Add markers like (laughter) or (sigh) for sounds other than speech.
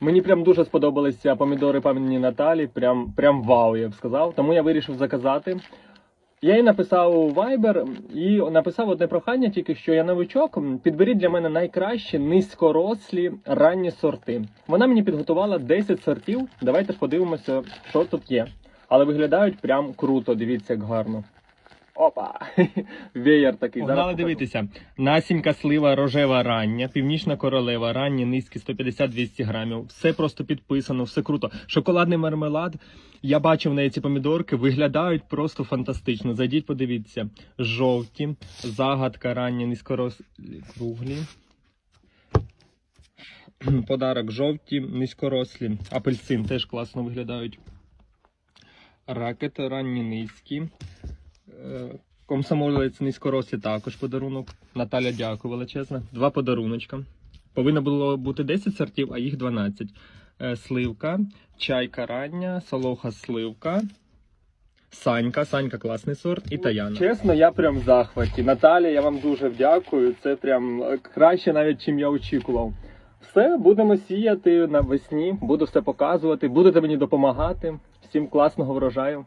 Мені прям дуже сподобалися помідори пані Наталі. Прям, прям вау, я б сказав. Тому я вирішив заказати. Я їй написав у Viber і написав одне прохання, тільки що я новичок. Підберіть для мене найкращі низькорослі ранні сорти. Вона мені підготувала 10 сортів. Давайте ж подивимося, що тут є. Але виглядають прям круто. Дивіться, як гарно. Опа! (laughs) Веєр такий. Погнали покажу. дивитися. Насінька слива рожева рання, північна королева, ранні, низькі 150-200 грамів. Все просто підписано, все круто. Шоколадний мармелад. Я бачив в неї ці помідорки, виглядають просто фантастично. Зайдіть, подивіться. Жовті, загадка ранні, низькорослі, круглі. (clears throat) Подарок жовті, низькорослі. Апельсин теж класно виглядають. Ракет ранні низькі. Е, Комсомолець низькорослі також подарунок. Наталя, дякую величезне. Два подаруночка. Повинно було бути 10 сортів, а їх 12. Е, Сливка, чайка рання, солоха сливка, Санька, Санька класний сорт і Таяна. Чесно, я прям в захваті. Наталя, я вам дуже вдякую. Це прям е, краще навіть, чим я очікував. Все, будемо сіяти навесні, буду все показувати, будете мені допомагати. Всім класного врожаю.